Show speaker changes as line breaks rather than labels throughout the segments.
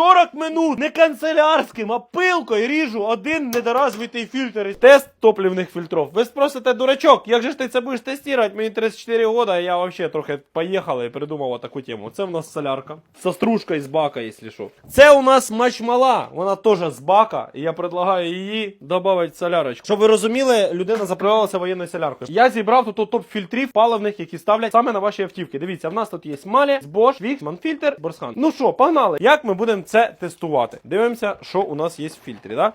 40 минут не канцелярським, а пилкою ріжу один недоразвитий фільтр. Тест топливних фільтрів. Ви спросите, дурачок, як же ж ти це будеш тестувати? Мені 34 года, а я вообще трохи поїхав і придумав таку тему. Це в нас солярка. Со стружкою з бака, якщо що. Це у нас мачмала, вона теж з бака, і я предлагаю її додати в солярочку. Щоб ви розуміли, людина заправилася воєнною соляркою. Я зібрав тут топ фільтрів паливних, які ставлять саме на ваші автівки. Дивіться, в нас тут є Малі, Bosch, Vix, Манфільтр, Борсхан. Ну що, погнали. Як ми будемо це тестувати? Дивимося, що у нас є в фільтрі. Да?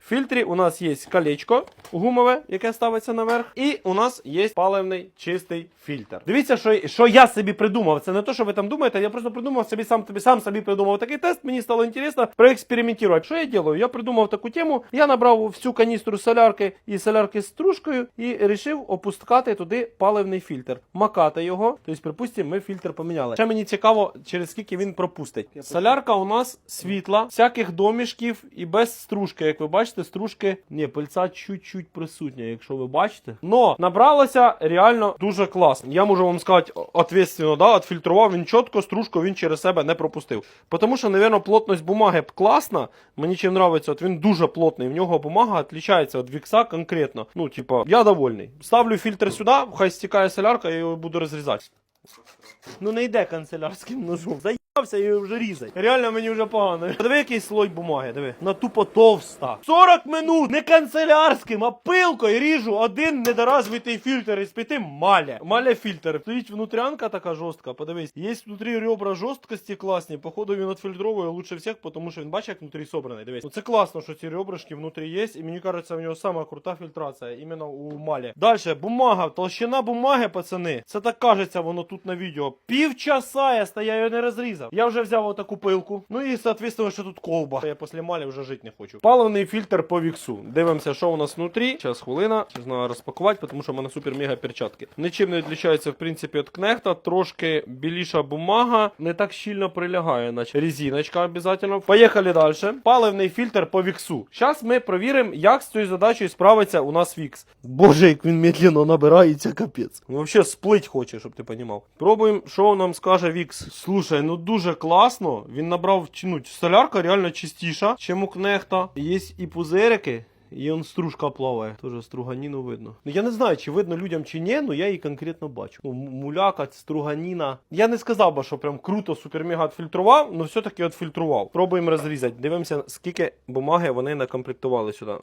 В фільтрі у нас є колечко гумове, яке ставиться наверх, і у нас є паливний чистий фільтр. Дивіться, що, що я собі придумав. Це не те, що ви там думаєте. Я просто придумав собі сам тобі сам собі придумав такий тест. Мені стало інтересно проекспериментувати. Що я делаю? Я придумав таку тему. Я набрав всю каністру солярки і солярки з стружкою і вирішив опускати туди паливний фільтр, макати його. Тобто, припустимо, ми фільтр поміняли. Ще мені цікаво, через скільки він пропустить. Солярка у нас світла, всяких домішків і без стружки. Як ви бачите, стружки, ні, пильця чуть-чуть присутня, якщо ви бачите. Но набралося реально дуже класно. Я можу вам сказати, ответственно, да, отфільтрував він чітко, стружку він через себе не пропустив. Тому що, напевно, плотність бумаги класна. Мені чим нравиться, от він дуже плотний. В нього бумага відрізняється від вікса конкретно. Ну, типа, я довольний. Ставлю фільтр сюди, хай стікає солярка, я його буду розрізати. Ну не йде канцелярським ножом. І вже різать. Реально мені вже погано. Диви, який слой бумаги, диви. На тупо товста. 40 минут не канцелярським, а пилкою ріжу один недоразвитий фільтр із п'яти маля. Маля фільтр. Стоїть внутрянка така жорстка, подивись. Є внутрі ребра жорсткості класні. Походу він відфільтровує лучше всіх, тому що він бачить, як внутрі собраний. Дивись. Ну це класно, що ці ребрышки внутрі є. І мені кажеться, в нього сама крута фільтрація, іменно у малі. Далі, бумага, толщина бумаги, пацани. Це так кажеться, воно тут на відео. Півчаса я стояв, я не розрізав. Я вже взяв отаку пилку. Ну і, соответственно, що тут колба. Я після малі вже жити не хочу. Паливний фільтр по віксу. Дивимося, що у нас внутрі. Зараз хвилина. Треба розпакувати, тому що в мене супер мега перчатки. Нічим не відрізняється, в принципі, від кнехта. Трошки біліша бумага. Не так щільно прилягає, наче резиночка обов'язково. Поїхали далі. Паливний фільтр по віксу. Зараз ми провіримо, як з цією задачею справиться у нас вікс. Боже, як він медленно набирається, капець. Ну, взагалі сплить хоче, щоб ти розумів. Пробуємо, що нам скаже Вікс. Слушай, ну дуже класно. Він набрав ну, солярка реально чистіша, чим у кнехта. Є і пузирики. І он стружка плаває, теж струганіну видно. Ну я не знаю, чи видно людям чи ні, але я її конкретно бачу. Ну, муляка, струганіна. Я не сказав би, що прям круто, супер-мега відфільтрував, але все-таки відфільтрував. Пробуємо розрізати. Дивимося, скільки бумаги вони накомплектували сюди.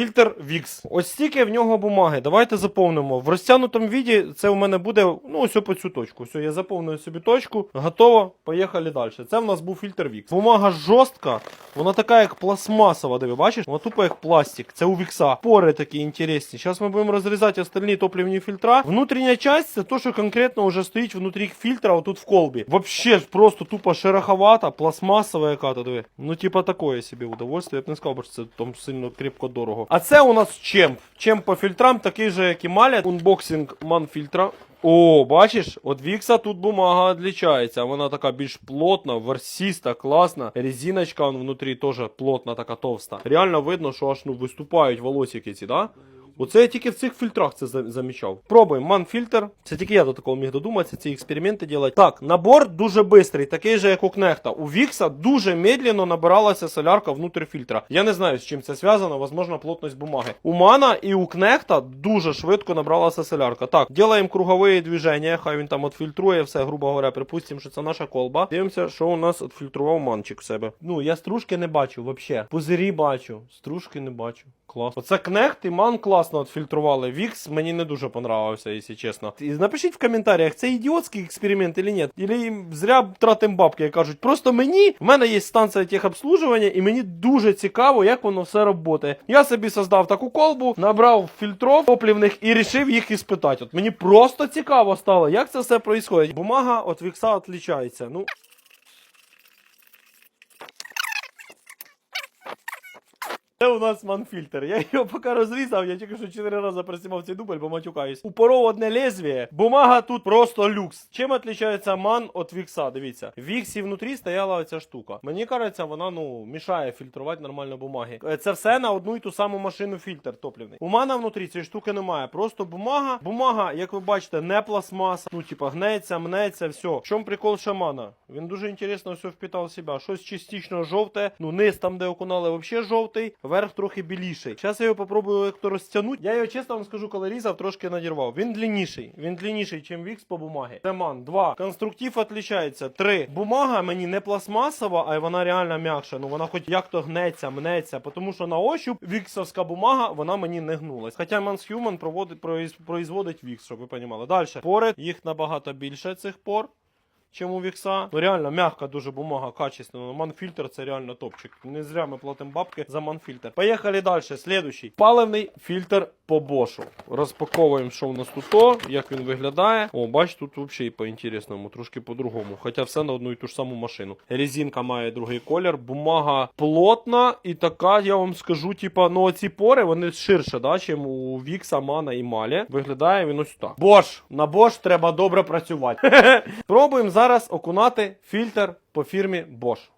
Фільтр VIX. Ось стільки в нього бумаги. Давайте заповнимо. В розтягнутому віді це у мене буде ну ось по цю точку. Все, я заповнюю собі точку. Готово. Поїхали далі. Це в нас був фільтр VIX. Бумага жорстка, вона така, як пластмасова. Диви, бачиш? Вона тупо як пластик. Це у вікса. Пори такі інтересні. Зараз ми будемо розрізати остальні топливні фільтра. Внутрішня часть це то, що конкретно вже стоїть внутрі фільтра, отут в колбі. Вообще просто тупо шероховата, пластмасова яка-то, диви. Ну, типа такое собі удовольствие. Я б не сказав, що це там сильно крепко дорого. А це у нас чемп. Чемп по фільтрам, такий же, як і маля. Унбоксинг манфільтра. О, бачиш, от Вікса тут бумага відлічається. Вона така більш плотна, версіста, класна. Резиночка внутрі теж плотна, така товста. Реально видно, що аж ну виступають волосики ці, да? Оце я тільки в цих фільтрах це замічав. Пробуємо манфільтр. Це тільки я до такого міг додуматися, ці експерименти робити. Так, набор дуже швидкий, такий же, як у Кнехта. У Вікса дуже медленно набиралася солярка внутрі фільтра. Я не знаю, з чим це зв'язано, возможно, плотність бумаги. У Мана і у Кнехта дуже швидко набралася солярка. Так, ділаємо кругові движення, хай він там відфільтрує все, грубо говоря, припустимо, що це наша колба. Дивимося, що у нас відфільтрував манчик в себе. Ну, я стружки не бачу взагалі. Пузирі бачу, стружки не бачу. Клас. Оце Кнехт і Ман класно відфільтрували. Вікс мені не дуже понравився, якщо чесно. І напишіть в коментарях, це ідіотський експеримент чи ні. Ілі зря тратим бабки, як кажуть. Просто мені, в мене є станція техобслужування, і мені дуже цікаво, як воно все працює. Я собі создав таку колбу, набрав фільтров топлівних і рішив їх іспитати. От мені просто цікаво стало, як це все відбувається. Бумага від вікса відлічається. Ну, Це у нас манфільтр. Я його поки розрізав, я тільки що 4 рази присімав цей дубль, бо матюкаюсь. Упоров одне лезвие. Бумага тут просто люкс. Чим відрізняється ман від вікса? Дивіться. В віксі внутрі стояла оця штука. Мені кажеться, вона ну мішає фільтрувати нормально бумаги. Е, Це все на одну і ту саму машину фільтр топливний. У мана внутрі цієї штуки немає. Просто бумага. Бумага, як ви бачите, не пластмаса. Ну, типа, гнеться, мнеться, все. В чому прикол шамана? Він дуже інтересно все впитав в себе. Щось частично жовте. Ну, низ там, де окунали, взагалі жовтий, верх трохи біліший. Зараз я його попробую як то розтягнути. Я його чесно вам скажу, коли різав, трошки надірвав. Він длинніший. Він длинніший, ніж вікс по бумагі. Це ман. Два. Конструктив відрізняється. Три. Бумага мені не пластмасова, а вона реально м'якша. Ну вона хоч як-то гнеться, мнеться. Тому що на ощуп віксовська бумага, вона мені не гнулась. Хоча Mans Human проводить, произ- производить вікс, щоб ви розуміли. Далі. Пори, їх набагато більше цих пор. Чим у вікса. Ну реально м'яка дуже бумага, качественно. Манфільтр це реально топчик. Не зря ми платимо бабки за манфільтр. Поїхали далі. Слідуючий. Паливний фільтр по бошу. Розпаковуємо, що в нас тут, то, як він виглядає. О, бач, тут взагалі по-інтересному, трошки по-другому. Хоча все на одну і ту ж саму машину. Резинка має другий колір, бумага плотна і така, я вам скажу, типа, ну ці пори вони ширше, да, чим у Вікса, Мана і Малі. Виглядає він ось так. Бош! На Бош треба добре працювати. Пробуємо зараз окунати фільтр по фірмі Bosch.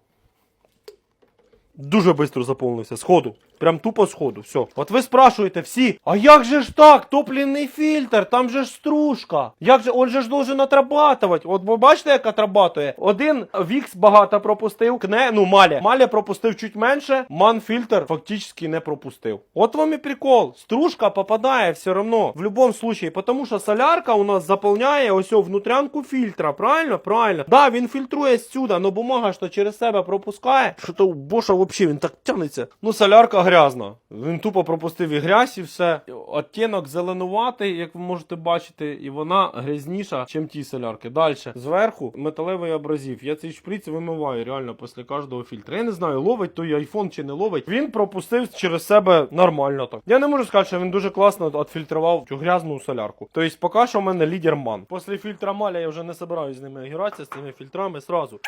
Дуже швидко заповнився. Сходу. Прям тупо сходу. Все. От ви спрашуєте всі, а як же ж так? Топливний фільтр, там же ж стружка. Як же, он же ж должен отрабатувати. От ви бачите, як отрабатує? Один Вікс багато пропустив, кне, ну Маля. Маля пропустив чуть менше, ман фільтр фактично не пропустив. От вам і прикол. Стружка попадає все одно. В будь-якому случае, тому що солярка у нас заповняє ось внутрянку фільтра. Правильно? Правильно. Да, він фільтрує сюди, но бумага то через себе пропускає. Що то Боша взагалі він так тягнеться. Ну, солярка грязна. Він тупо пропустив і грязь, і все. Оттінок зеленуватий, як ви можете бачити, і вона грязніша, ніж ті солярки. Далі. Зверху металевий абразив. Я цей шприц вимиваю реально після кожного фільтра. Я не знаю, ловить той айфон чи не ловить. Він пропустив через себе нормально так. Я не можу сказати, що він дуже класно відфільтрував цю грязну солярку. Тобто, поки що в мене лідер ман. Після фільтра маля я вже не собираюсь з ними гратися, з цими фільтрами сразу.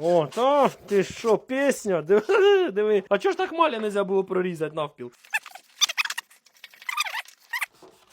О, та ти що, пісня? Диви, диви. А чого ж так маля не було прорізати навпіл?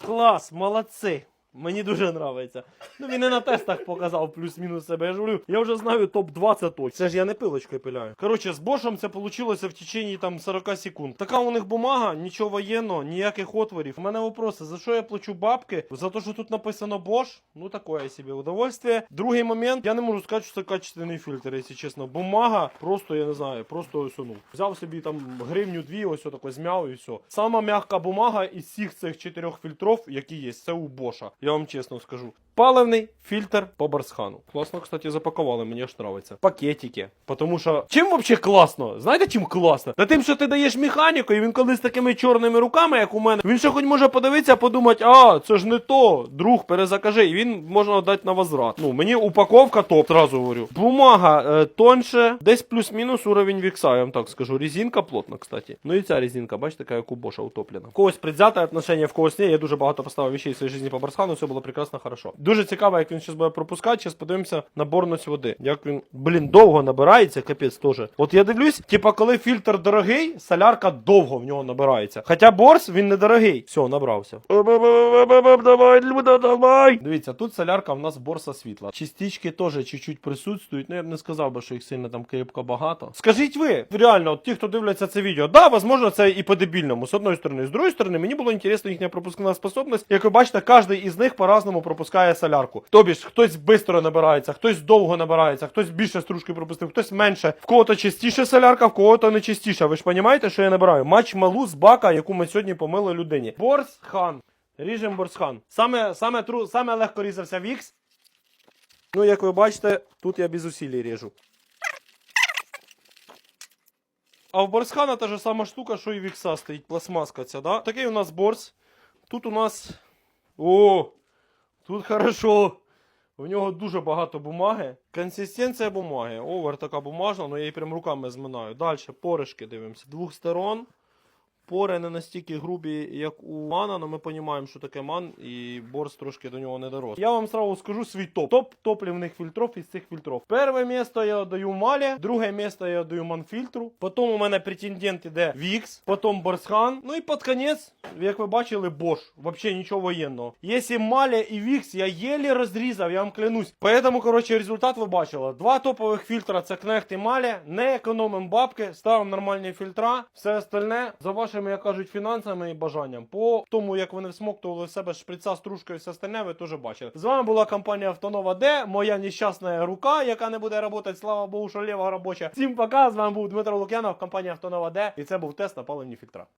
Клас, молодці. Мені дуже подобається. Ну він і на тестах показав плюс-мінус себе. Я ж говорю, я вже знаю топ-20 точно. Це ж я не пилочкою пиляю. Коротше, з Бошем це вийшло в течение там 40 секунд. Така у них бумага, нічого воєнного, ніяких отворів. У мене вопроси, за що я плачу бабки? За те, що тут написано Bosch? Ну такое собі удовольствие. Другий момент, я не можу сказати, що це качественний фільтр, якщо чесно. Бумага, просто я не знаю, просто ось ну. Взяв собі там гривню дві, ось отако змяв і все. Сама м'яка бумага із всіх цих чотирьох фільтрів, які є, це у Боша. Я вам чесно скажу. Паливний фільтр по барсхану. Класно, кстати, запакували, мені аж нравиться. Пакетики. Тому що чим взагалі класно? Знаєте, чим класно? Та тим, що ти даєш механіку, і він коли з такими чорними руками, як у мене, він ще хоч може подивитися, подумати, а, це ж не то, друг, перезакажи, і він можна дати на возврат. Ну, мені упаковка топ, зразу говорю. Бумага е, тоньше, десь плюс-мінус уровень вікса, я вам так скажу. Резинка плотна, кстати. Ну і ця резинка, бачите, яка як у Боша утоплена. В когось предвзяте отношення, в когось ні. Я дуже багато поставив вещей в своїй житті по барсхану, все було прекрасно, хорошо. Дуже цікаво, як він зараз буде пропускати. Зараз подивимося наборність води. Як він, блін, довго набирається, капець теж. От я дивлюсь, типа, коли фільтр дорогий, солярка довго в нього набирається. Хоча борс він недорогий. Все, набрався. Давай, Люда, давай. Дивіться, тут солярка в нас борса світла. Частички теж чуть-чуть присутствують. Ну я б не сказав би, що їх сильно там крепко багато. Скажіть ви, реально, от ті, хто дивляться це відео, да, возможно, це і по-дебільному, з одної сторони. З другої сторони, мені було інтересно їхня пропускна способність. Як ви бачите, кожен із них по-разному пропускає солярку. Тобі ж хтось швидко набирається, хтось довго набирається, хтось більше стружки пропустив, хтось менше. В кого-то частіше солярка, в кого-то не частіше. Ви ж розумієте, що я набираю? Матч малу з бака, яку ми сьогодні помили людині. Борсхан. Ріжем борсхан. Саме, саме, тру, саме легко різався вікс. Ну, як ви бачите, тут я без усилий режу. А в борсхана та ж сама штука, що і вікса стоїть, пластмаска ця, да? Такий у нас борс. Тут у нас. О! Тут хорошо. В нього дуже багато бумаги. Консистенція бумаги. Овер така бумажна, але я її прям руками зминаю. Далі поришки дивимося. Двох сторон. Пори не настільки грубі, як у мана, але ми розуміємо, що таке ман, і борс трошки до нього не дорос. Я вам сразу скажу свій топ. Топ топлівних фільтров із цих фільтров. Перше місце я даю Малі, друге місце я даю Манфільтру. Потім у мене претендент іде Вікс, потім Борсхан. Ну і під кінець, як ви бачили, Bosch. Вообще нічого воєнного. Якщо Маля і Вікс я єлі розрізав, я вам клянусь. Поэтому, коротше, результат ви бачили. Два топових фільтра це Кнехт і Маля. Не економимо бабки, ставимо нормальні фільтра. Все остальне за вашими, як кажуть, фінансами і бажанням. По тому, як вони всмоктували в себе шприца, стружка і все остальне, ви теж бачили. З вами була компанія Автонова Д, моя нещасна рука, яка не буде працювати, слава Богу, що ліва робоча. Всім пока, з вами був Дмитро Лук'янов, компанія Автонова Д, і це був тест на паливні фільтра.